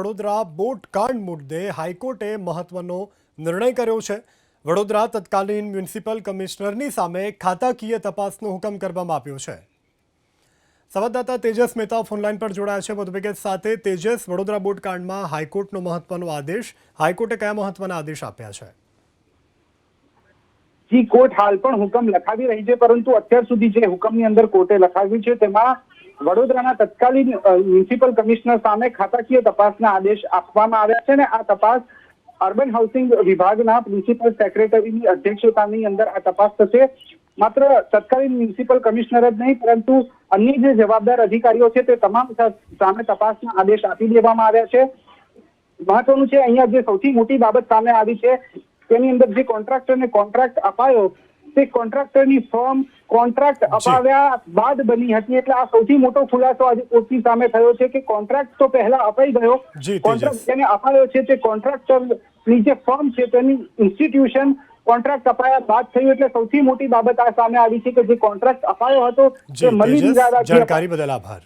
Vadodara boat કાંડ મુદ્દે હાઈકોર્ટે મહત્વનો નિર્ણય કર્યો છે. વડોદરા તત્કાલીન મ્યુનિસિપલ કમિશનરની સામે ખાતાકીય તપાસનો હુકમ કરવામાં આવ્યો છે. સંવાદદાતા તેજસ મહેતા ફોનલાઈન પર જોડાયા છે. વધુ વિગત સાથે તેજસ, વડોદરા બોટ કાંડમાં હાઈકોર્ટનો મહત્વનો આદેશ. હાઈકોર્ટે કયા મહત્વના આદેશ આપ્યા છે? જી, કોર્ટ હાલ પણ હુકમ લખાવી રહી છે, પરંતુ અત્યાર સુધી જે હુકમની અંદર કોર્ટે લખાવ્યું છે, તેમાં વડોદરાના તત્કાલીન મ્યુનિસિપલ કમિશનર સામે ખાતાકીય તપાસના આદેશ આપવામાં આવ્યા છે અને આ તપાસ અર્બન હાઉસિંગ વિભાગના પ્રિન્સિપલ સેક્રેટરીની અધ્યક્ષતાની અંદર આ તપાસ થશે. માત્ર તત્કાલીન મ્યુનિસિપલ કમિશનર જ નહીં, પરંતુ અન્ય જે જવાબદાર અધિકારીઓ છે તે તમામ સામે તપાસના આદેશ આપી દેવામાં આવ્યા છે. મહત્વનું છે, અહીંયા જે સૌથી મોટી બાબત સામે આવી છે, તેની અંદર જે કોન્ટ્રાક્ટરને કોન્ટ્રાક્ટ અપાયો તે કોન્ટ્રાક્ટરની ફોર્મ કોન્ટ્રાક્ટ અપાવ્યા બાદ બની હતી. એટલે આ સૌથી મોટો ખુલાસો આજે કોર્ટની સામે થયો છે કે કોન્ટ્રાક્ટ તો પહેલા અપાઈ ગયો. કોન્ટ્રાક્ટ જેને અપાયો છે તે કોન્ટ્રાક્ટરની જે ફર્મ છે તેની ઇન્સ્ટિટ્યુશન કોન્ટ્રાક્ટ અપાયા બાદ થયું. એટલે સૌથી મોટી બાબત આ સામે આવી છે કે જે કોન્ટ્રાક્ટ અપાયો હતો જી તે તેજસ જાણકારી બદલ આભાર.